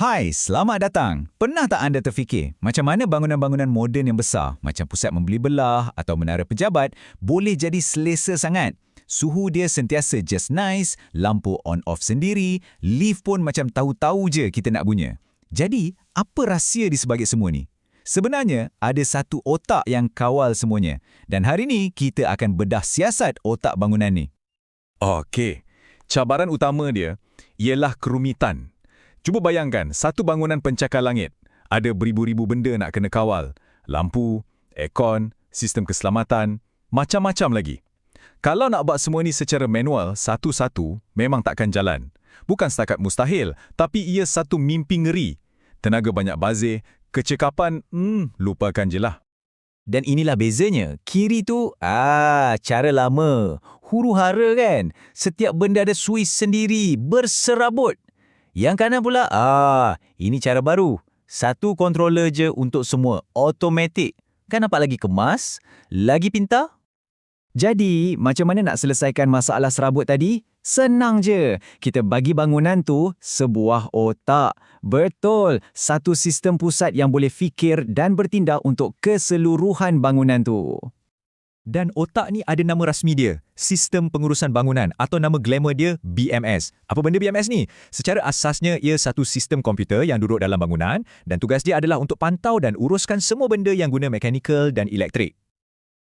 Hai, selamat datang. Pernah tak anda terfikir macam mana bangunan-bangunan moden yang besar macam pusat membeli belah atau menara pejabat boleh jadi selesa sangat? Suhu dia sentiasa just nice, lampu on-off sendiri, lift pun macam tahu-tahu je kita nak bunyi. Jadi, apa rahsia di sebalik semua ni? Sebenarnya, ada satu otak yang kawal semuanya. Dan hari ni, kita akan bedah siasat otak bangunan ni. Okey. Cabaran utama dia ialah kerumitan. Cuba bayangkan, satu bangunan pencakar langit. Ada beribu-ribu benda nak kena kawal. Lampu, aircon, sistem keselamatan, macam-macam lagi. Kalau nak buat semua ni secara manual, satu-satu, memang takkan jalan. Bukan setakat mustahil, tapi ia satu mimpi ngeri. Tenaga banyak bazir, kecekapan, hmm, lupakan je lah. Dan inilah bezanya. Kiri tu, ah, cara lama. Huru-hara kan? Setiap benda ada suis sendiri, berserabut. Yang kanan pula, ah, ini cara baru. Satu controller je untuk semua, automatik. Kan nampak lagi kemas, lagi pintar? Jadi, macam mana nak selesaikan masalah serabut tadi? Senang je. Kita bagi bangunan tu sebuah otak. Betul, satu sistem pusat yang boleh fikir dan bertindak untuk keseluruhan bangunan tu. Dan otak ni ada nama rasmi dia, Sistem Pengurusan Bangunan atau nama glamour dia BMS. Apa benda BMS ni? Secara asasnya ia satu sistem komputer yang duduk dalam bangunan dan tugas dia adalah untuk pantau dan uruskan semua benda yang guna mekanikal dan elektrik.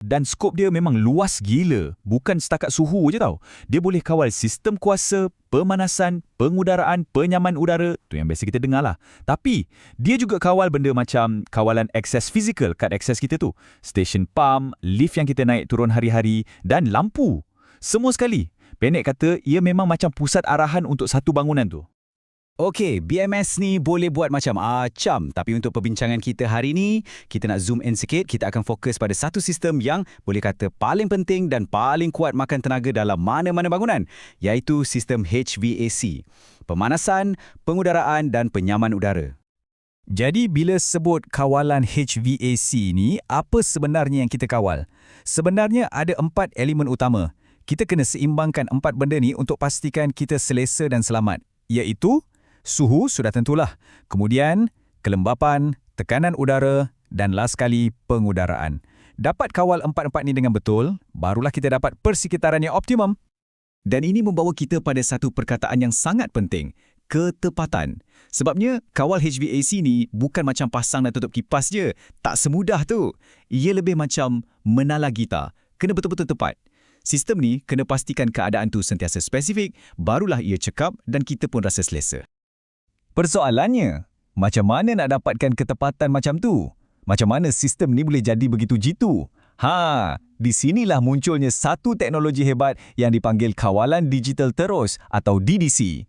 Dan skop dia memang luas gila, bukan setakat suhu je tau. Dia boleh kawal sistem kuasa, pemanasan, pengudaraan, penyaman udara, tu yang biasa kita dengar lah. Tapi, dia juga kawal benda macam kawalan akses fizikal kat akses kita tu. Stesen pump, lift yang kita naik turun hari-hari dan lampu. Semua sekali. Pendek kata, ia memang macam pusat arahan untuk satu bangunan tu. Okey, BMS ni boleh buat macam-macam. Tapi untuk perbincangan kita hari ni, kita nak zoom in sikit. Kita akan fokus pada satu sistem yang boleh kata paling penting dan paling kuat makan tenaga dalam mana-mana bangunan, iaitu sistem HVAC. Pemanasan, pengudaraan dan penyaman udara. Jadi bila sebut kawalan HVAC ni, apa sebenarnya yang kita kawal? Sebenarnya ada empat elemen utama. Kita kena seimbangkan empat benda ni untuk pastikan kita selesa dan selamat, iaitu Suhu sudah tentulah. Kemudian, kelembapan, tekanan udara dan last sekali pengudaraan. Dapat kawal empat-empat ni dengan betul, barulah kita dapat persekitaran yang optimum. Dan ini membawa kita pada satu perkataan yang sangat penting, ketepatan. Sebabnya, kawal HVAC ni bukan macam pasang dan tutup kipas je. Tak semudah tu. Ia lebih macam menala gitar. Kena betul-betul tepat. Sistem ni kena pastikan keadaan tu sentiasa spesifik, barulah ia cekap dan kita pun rasa selesa. Persoalannya, macam mana nak dapatkan ketepatan macam tu? Macam mana sistem ni boleh jadi begitu jitu? Ha, di sinilah munculnya satu teknologi hebat yang dipanggil kawalan digital terus atau DDC.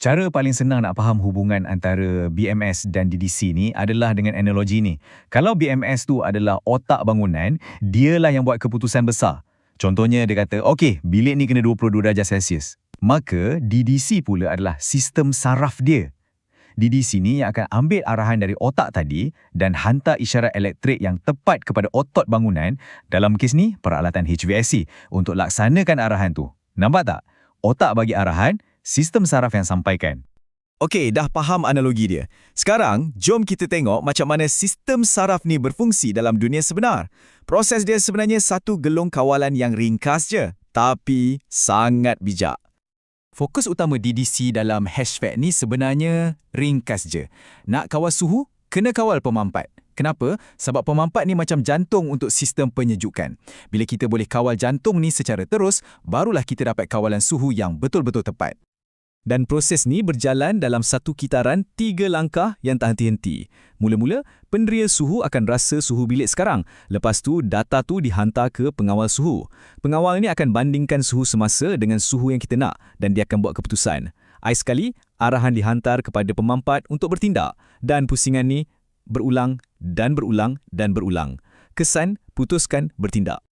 Cara paling senang nak faham hubungan antara BMS dan DDC ni adalah dengan analogi ni. Kalau BMS tu adalah otak bangunan, dialah yang buat keputusan besar. Contohnya dia kata, okey, bilik ni kena 22 darjah Celsius. Maka DDC pula adalah sistem saraf dia. Di sini yang akan ambil arahan dari otak tadi dan hantar isyarat elektrik yang tepat kepada otot bangunan dalam kes ni peralatan HVAC untuk laksanakan arahan tu. Nampak tak? Otak bagi arahan, sistem saraf yang sampaikan. Okey, dah faham analogi dia. Sekarang, jom kita tengok macam mana sistem saraf ni berfungsi dalam dunia sebenar. Proses dia sebenarnya satu gelung kawalan yang ringkas je, tapi sangat bijak. Fokus utama DDC dalam HVAC ni sebenarnya ringkas je. Nak kawal suhu, kena kawal pemampat. Kenapa? Sebab pemampat ni macam jantung untuk sistem penyejukan. Bila kita boleh kawal jantung ni secara terus, barulah kita dapat kawalan suhu yang betul-betul tepat. Dan proses ni berjalan dalam satu kitaran tiga langkah yang tak henti-henti. Mula-mula, penderia suhu akan rasa suhu bilik sekarang. Lepas tu, data tu dihantar ke pengawal suhu. Pengawal ni akan bandingkan suhu semasa dengan suhu yang kita nak dan dia akan buat keputusan. Ais sekali, arahan dihantar kepada pemampat untuk bertindak. Dan pusingan ni berulang dan berulang dan berulang. Kesan, putuskan, bertindak.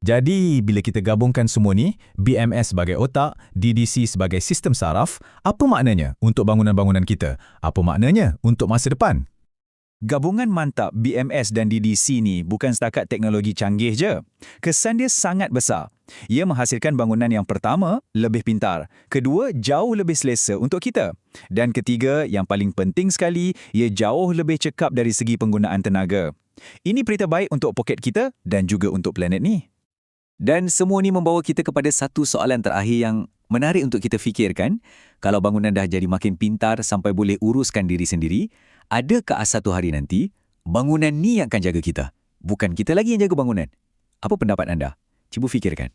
Jadi, bila kita gabungkan semua ni, BMS sebagai otak, DDC sebagai sistem saraf, apa maknanya untuk bangunan-bangunan kita? Apa maknanya untuk masa depan? Gabungan mantap BMS dan DDC ni bukan setakat teknologi canggih je. Kesan dia sangat besar. Ia menghasilkan bangunan yang pertama, lebih pintar. Kedua, jauh lebih selesa untuk kita. Dan ketiga, yang paling penting sekali, ia jauh lebih cekap dari segi penggunaan tenaga. Ini berita baik untuk poket kita dan juga untuk planet ni. Dan semua ni membawa kita kepada satu soalan terakhir yang menarik untuk kita fikirkan. Kalau bangunan dah jadi makin pintar sampai boleh uruskan diri sendiri, adakah satu hari nanti bangunan ni yang akan jaga kita? Bukan kita lagi yang jaga bangunan. Apa pendapat anda? Cuba fikirkan.